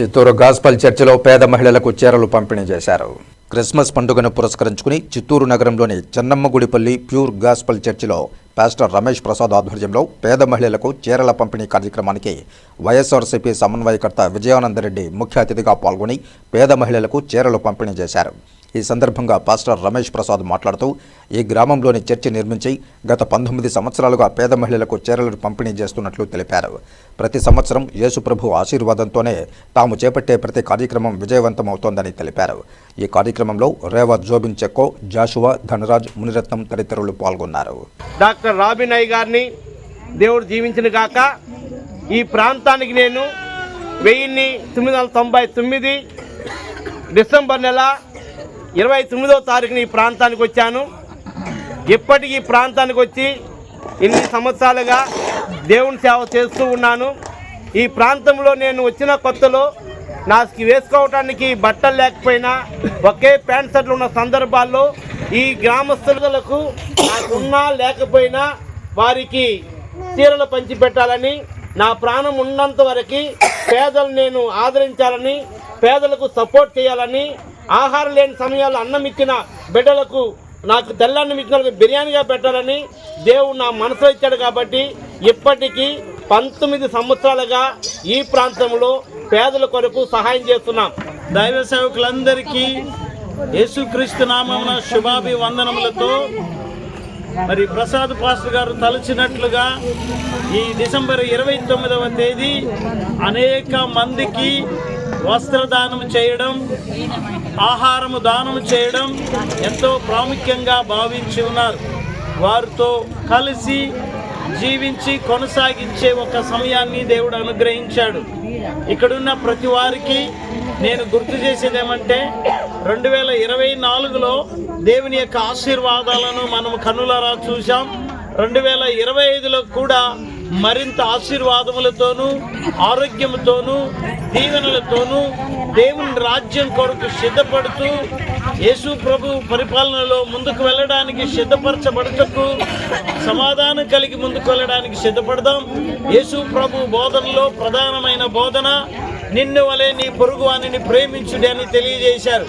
Chittoor gospel చర్చిలో పేద మహిళలకు చీరలు పంపిణీ చేశారు. క్రిస్మస్ పండుగను పురస్కరించుకుని చిత్తూరు నగరంలోని చెన్నమ్మ గుడిపల్లి ప్యూర్ గాస్పల్ చర్చిలో పాస్టర్ రమేష్ ప్రసాద్ ఆధ్వర్యంలో పేద మహిళలకు చీరల పంపిణీ కార్యక్రమానికి వైఎస్ఆర్సీపీ సమన్వయకర్త విజయానందరెడ్డి ముఖ్య అతిథిగా పాల్గొని పేద మహిళలకు చీరలు పంపిణీ చేశారు. ఈ సందర్భంగా పాస్టర్ రమేష్ ప్రసాద్ మాట్లాడుతూ ఈ గ్రామంలోని చర్చి నిర్మించి గత పంతొమ్మిది సంవత్సరాలుగా పేద మహిళలకు చీరలను పంపిణీ చేస్తున్నట్లు తెలిపారు. ప్రతి సంవత్సరం యేసుప్రభు ఆశీర్వాదంతోనే తాము చేపట్టే ప్రతి కార్యక్రమం విజయవంతమవుతోందని తెలిపారు. ఈ కార్యక్రమంలో రేవా జోబిన్ చెక్కో జాషువా ధనరాజ్ మునిరత్నం తదితరులు పాల్గొన్నారు. డాక్టర్ రాబినాయ్ గారిని దేవుడు జీవించిన గాక ఈ ప్రాంతానికి నేను వెయ్యిన్ని తొమ్మిది వందల తొంభై తొమ్మిది డిసెంబర్ నెల ఇరవై తొమ్మిదవ తారీఖున ఈ ప్రాంతానికి వచ్చాను. ఇప్పటికీ ఈ ప్రాంతానికి వచ్చి ఇన్ని సంవత్సరాలుగా దేవుని సేవ చేస్తూ ఉన్నాను. ఈ ప్రాంతంలో నేను వచ్చిన కొత్తలో నాకు వేసుకోవటానికి బట్టలు లేకపోయినా ఒకే ప్యాంట్ షర్ట్లు ఉన్న సందర్భాల్లో ఈ గ్రామస్తులకు నాకున్నా లేకపోయినా వారికి చీరలు పంచిపెట్టాలని నా ప్రాణం ఉన్నంత వరకు పేదలు నేను ఆదరించాలని పేదలకు సపోర్ట్ చేయాలని ఆహారం లేని సమయాల్లో అన్నం ఇచ్చిన బిడ్డలకు నాకు తెల్లన్నం ఇచ్చిన బిర్యానీగా పెట్టాలని దేవుడు నా మనసులో ఇచ్చాడు కాబట్టి ఇప్పటికీ పంతొమ్మిది సంవత్సరాలుగా ఈ ప్రాంతంలో పేదల కొరకు సహాయం చేస్తున్నాం. దైవ సేవకులందరికీ యేసుక్రీస్తు నామమున శుభాభివందనములతో మరి ప్రసాద్ పాస్టర్ గారు తలచినట్లుగా ఈ డిసెంబర్ ఇరవై తొమ్మిదవ తేదీ అనేక మందికి వస్త్రదానం చేయడం ఆహారము దానం చేయడం ఎంతో ప్రాముఖ్యంగా భావించి ఉన్నారు. వారితో కలిసి జీవించి కొనసాగించే ఒక సమయాన్ని దేవుడు అనుగ్రహించాడు. ఇక్కడున్న ప్రతి వారికి నేను గుర్తు చేసేది ఏమంటే రెండు వేల ఇరవై నాలుగులో దేవుని యొక్క ఆశీర్వాదాలను మనం కనులరా చూసాం రెండు వేల ఇరవై ఐదులో కూడా మరింత ఆశీర్వాదములతోనూ ఆరోగ్యంతోనూ దీవెనలతోనూ దేవుని రాజ్యం కొరకు సిద్ధపడుతూ యేసు ప్రభు పరిపాలనలో ముందుకు వెళ్ళడానికి సిద్ధపరచబడటకు సమాధానం కలిగి ముందుకు వెళ్ళడానికి సిద్ధపడదాం. యేసు ప్రభు బోధనలో ప్రధానమైన బోధన నిన్ను వలె నీ పొరుగు వాణిని ప్రేమించుడి అని తెలియజేశారు.